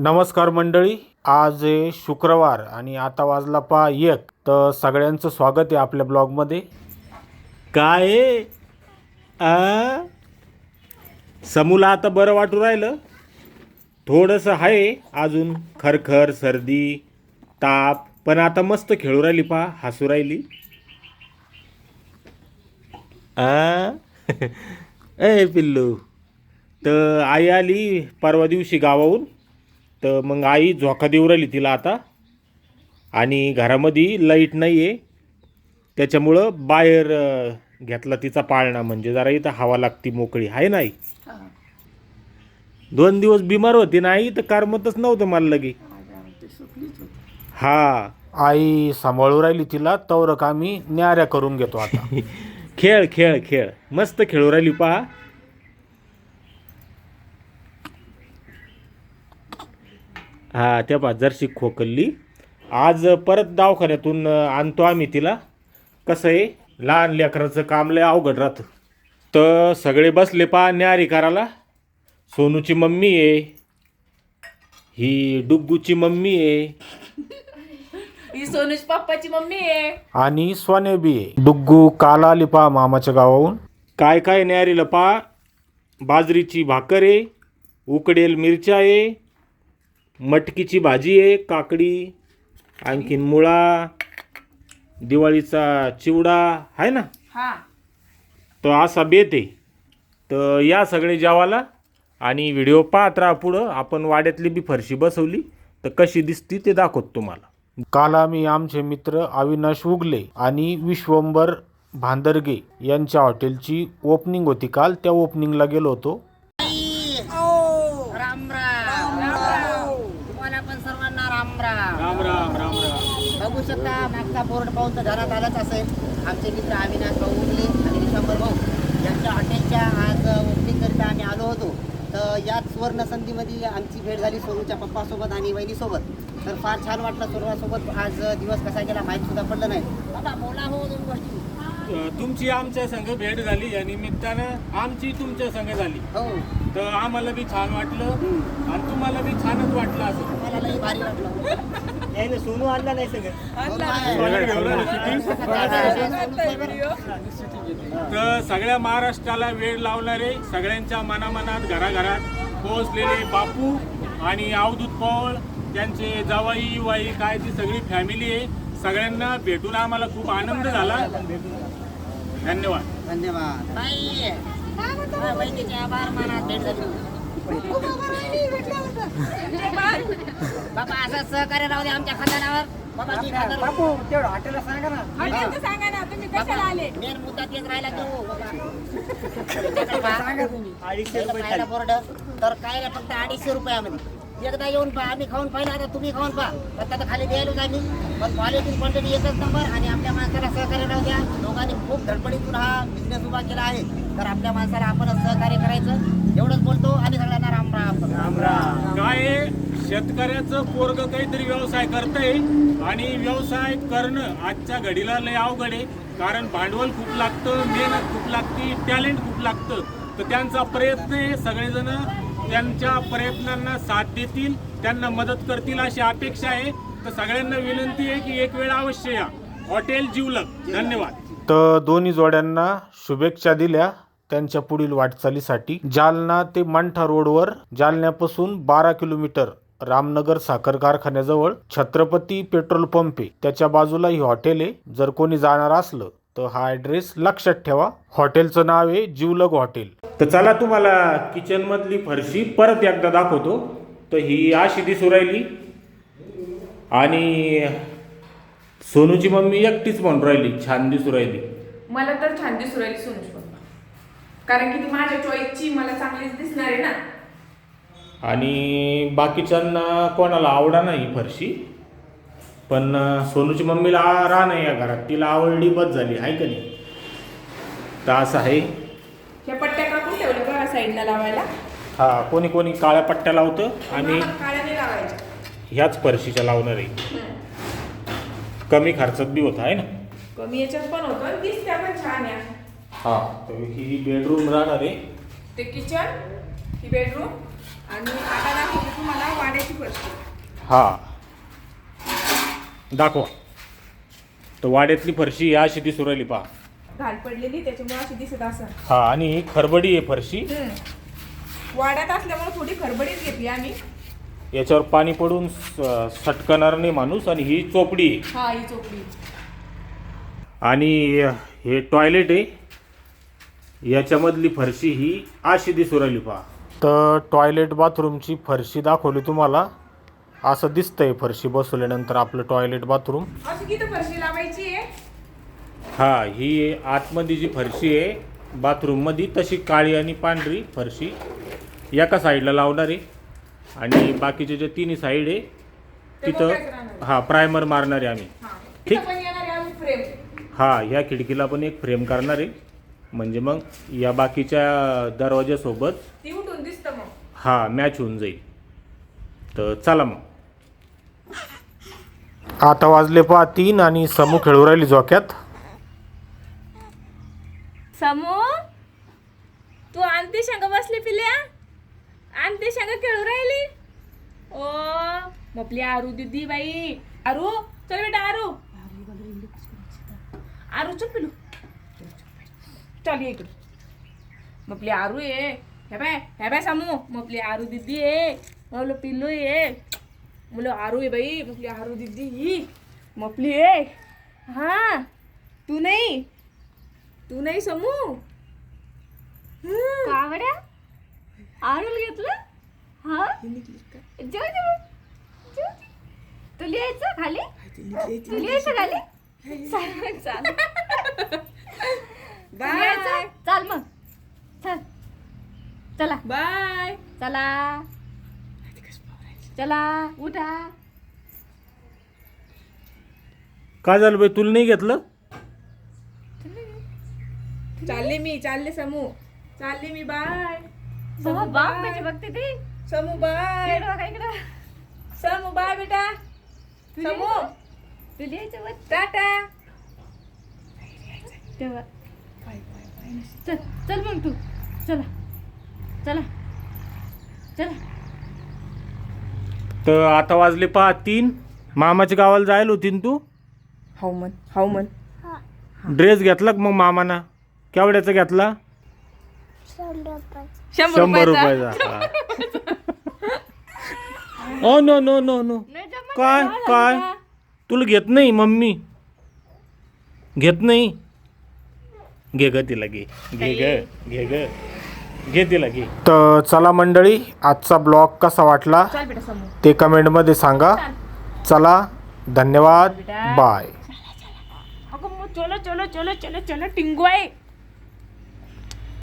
नमस्कार मंडळी. आज शुक्रवार आणि आता वाजला पा एक. तर सगळ्यांचं स्वागत आहे आपल्या ब्लॉगमध्ये. काय आहे? आ? समूला आता बरं वाटू राहिलं. थोडंसं आहे अजून. खरखर सर्दी ताप. पण आता मस्त खेळू राहिली पा हसू राहिली. आ? ए पिल्लू. तर आई आली परवा दिवशी गावाहून. तर मग आई झोका देऊ राहिली तिला आता. आणि घरामध्ये लाइट नाही आहे त्याच्यामुळं बाहेर घेतला तिचा पाळणा म्हणजे जरा इथं हवा लागती मोकळी. आहे नाही? दोन दिवस बिमार होती नाही तर करमतच नव्हतं मला लगे. हा आई सांभाळू राहिली तिला तवरक आम्ही न्याऱ्या करून घेतो आता. खेळ खेळ खेळ. मस्त खेळू राहिली पहा. हा त्या पहा जरशी खोकल्ली. आज परत दवाखान्यातून आणतो आम्ही तिला. कसं आहे लहान लेकराचं काम लय अवघड राहतं. तर सगळे बसले पहा न्यारी करायला सोनूची मम्मी आहे. ही डुग्गूची मम्मी आहे. ही सोनूच पप्पाची मम्मी आहे. आणि सोने बी आहे. डुग्गू काल आली पहा मामाच्या गावाहून. काय काय न्यारीला पहा. बाजरीची भाकर आहे. उकडेल मिरच्या आहे. मटकीची भाजी आहे काकडी आणखीन मुळा दिवाळीचा चिवडा आहे ना? हा. तो असा बेत आहे. तर या सगळे जेवाला आणि व्हिडिओ पाहत राहा पुढं. आपण वाड्यातली बी फरशी बसवली. तर कशी दिसती ते दाखवतो तुम्हाला. काल आम्ही आमचे मित्र अविनाश उगले आणि विश्वंबर भांदरगे यांच्या हॉटेलची ओपनिंग होती. काल त्या ओपनिंगला गेलो होतो राम राम तुम्हाला पण सर्वांना राम राम राम राम. राम राम बघू शकता मागचा बोर्ड पाहून तर घरात आलंच असेल. आमचे मित्र अविनाश भाऊ उगले आणि विश्वंभर भाऊ. यांच्या हॉटेलच्या आज ओपनिंग करिता आम्ही आलो होतो. तर याच सुवर्ण संधीमध्ये आमची भेट झाली सोनूच्या पप्पासोबत आणि वहिनीसोबत. तर फार छान वाटलं सोनूसोबत. आज दिवस कसा गेला माहीत सुद्धा पडलं नाही. बाबा बोला हो दोन गोष्टी. तुमची आमच्या संघ भेट झाली या निमित्तानं आमची तुमच्या संघ झाली. हो. तर आम्हाला बी छान वाटलं आणि तुम्हाला बी छानच वाटलं असं. मला लई भारी वाटलं. याने सोनू आणला नाही सगळं तर सगळ्या महाराष्ट्राला वेळ लावणारे सगळ्यांच्या मनामनात घराघरात पोहोचलेले बापू आणि अवधूत पवळ त्यांचे जावाई वाई काय ती सगळी फॅमिली आहे सगळ्यांना भेटून आम्हाला खूप आनंद झाला धन्यवाद धन्यवाद बाई वहिनीचे आभार मानात भेट झाली बाबा असं सहकार्य राहू दे आमच्या खानदानावर. बापू तेवढं हॉटेलला सांगा ना. हॉटेलचं सांगा ना तुम्ही कशाला आले? मेन मुद्दा तेच राहिला तो. बाबा बोर्ड तर काय रे फक्त अडीचशे रुपयामध्ये. एकदा येऊन पहा आम्ही खाऊन पाहिलं आता तुम्ही खाऊन पहा. तर आता खाली द्यायलाच आम्ही पण क्वालिटी क्वांटिटी एकच नंबर आणि आपल्या माणसाला सहकार्य राहू द्या. लोकांनी खूप धडपडीतून हा बिझनेस उभा केला आहे. तर आपल्या माणसाला आपणच सहकार्य करायचं. एवढंच बोलतो आणि सगळ्यांना राम राम. राम राम. काय शेतकऱ्याचं पोरग काहीतरी व्यवसाय करतंय आणि व्यवसाय करणं आजच्या घडीला लय अवघड आहे. कारण भांडवल खूप लागतं मेहनत खूप लागते टॅलेंट खूप लागतं. तर त्यांचा प्रयत्न आहे सगळेजण त्यांच्या प्रयत्नांना साथ देतील त्यांना मदत करतील अशी अपेक्षा आहे. तर सगळ्यांना विनंती आहे की एक वेळ अवश्य या. हॉटेल जिवलक धन्यवाद. तर दोन्ही जोड्यांना शुभेच्छा दिल्या त्यांच्या पुढील वाटचालीसाठी. जालना ते मंठा रोडवर जालन्यापासून बारा किलोमीटर रामनगर साखर कारखान्याजवळ छत्रपती पेट्रोल पंप. आहे त्याच्या बाजूला ही हॉटेल आहे. जर कोणी जाणार असलं तर हा ॲड्रेस लक्षात ठेवा. हॉटेलचं नाव आहे जिवलग हॉटेल. तर चला तुम्हाला किचन मधली फरशी परत एकदा दाखवतो. तर ही अशी दिसू राहिली. आणि सोनूची मम्मी एकटीच म्हणून राहिली. छान दिसू राहिली. मला तर छान दिसू राहिली सोनूच पप्पा कारण की ती माझ्या चॉईसची मला चांगलीच दिसणार आहे ना. आणि बाकीच्यांना कोणाला आवडा नाही फरशी. पण सोनूची मम्मीला राह नाही या घरात. तिला आवडली बस झाली आहे का नाही? तर असं आहे. ह्या पट्ट्या कापून ठेवल्या बघा साईडला लावायला. हा कोणी कोणी काळ्या पट्ट्या लावतं आणि आम्हाला काळ्या नाही लावायच्या. ह्याच फरशीच्या लावणार. आहे कमी खर्चात बी होत आहे ना? कमी याच्यात पण होतं आणि दिसत्या पण छान हा तर ही बेडरूम राहणार आहे. ते किचन ही बेडरूम आणि आता दाखवते तुम्हाला वाड्याची फरशी. हा. दाखवा. तर वाड्यातली फरशी या अशी दिसू राहिली पहा. घाल पडलेली त्याच्यामुळे अशी दिसत असं हा आणि ही खरबडी आहे फरशी. वाड्यात असल्यामुळे थोडी खरबडीच घेतली आम्ही. याच्यावर पाणी पडून स- सटकणार नाही माणूस आणि ही चोपडी आहे. हा ही चोपडी. आणि हे टॉयलेट आहे. याच्यामधली फरशी ही अशी दिसू राहिली पहा. तर टॉयलेट बाथरूमची फरशी दाखवली तुम्हाला. असं दिसतंय फरशी बसवल्यानंतर आपलं टॉयलेट बाथरूम अशी किती फरशी लावायची आहे? हा ही आतमध्ये जी फरशी आहे बाथरूममध्ये तशी काळी आणि पांढरी फरशी एका साईडला लावणार आहे. आणि बाकीचे जे तिन्ही साईड आहे ते मोकळ्याच तिथं राहणार. हा प्रायमर मारणार आहे आम्ही. हा ठीक. तिथं पण येणार आहे अजून फ्रेम हा ह्या खिडकीला पण एक फ्रेम करणार आहे. म्हणजे मग या बाकीच्या दरवाज्यासोबत ती उठून दिसतं मग. हा मॅच होऊन जाईल. तर चला मग. आता वाजले पहा तीन आणि समू खेळू राहिली झोक्यात समू तू आणती शेंगा बसली पिल्या? आणती शेंगा खेळू राहिली? ओ मपली आरू दिदी बाई. आरू चल बेटा आरू. आरू चल पिलू. चल ये इकडे. मपली आरू ये. हे बाय हे बाय समू. मपली आरू दिदी ये. मपलं पिल्लू ये. मुलं आरू आहे बाई मपली आरू दिदी ही मपली ये हा तू नाही? तू नाही समू? कावड्या? आरुल घेतलं? हा? जेव जेव जेव. तुला यायचं खाली? तुला यायचं खाली? चाल चाल. यायचं? चाल मग. चल. चला. बाय. चला. चला उठा. काय झालं बाई तुला नाही घेतलं? चालले मी चालले समू. चालले मी बाय. समू बाप म्हणजे बघते ती. समू बाय. इकडं बघा इकडं? समू बाय बेटा. समू. तुला यायचं बघ टाटा. तेव्हा. चल चल मग तू. चला. चला. चला. तर आता वाजले पहा तीन. मामाच्या गावाला जायला होती ना तू? हाव मन हाव मन ड्रेस घेतला का मग मामाना? केवढ्याचा घेतला? शंभर रुपयाचा. Oh no no no no. काय काय? तुला घेत नाही मम्मी? घेत नाही? घे ग तिला घे. घे ग घे ग. घे तिला घे. तर चला मंडळी आजचा ब्लॉग कसा वाटला चाल बेटा समू ते कमेंटमध्ये सांगा. चला. धन्यवाद. बाय. चलो चलो चलो चलो चलो टिंगू आहे.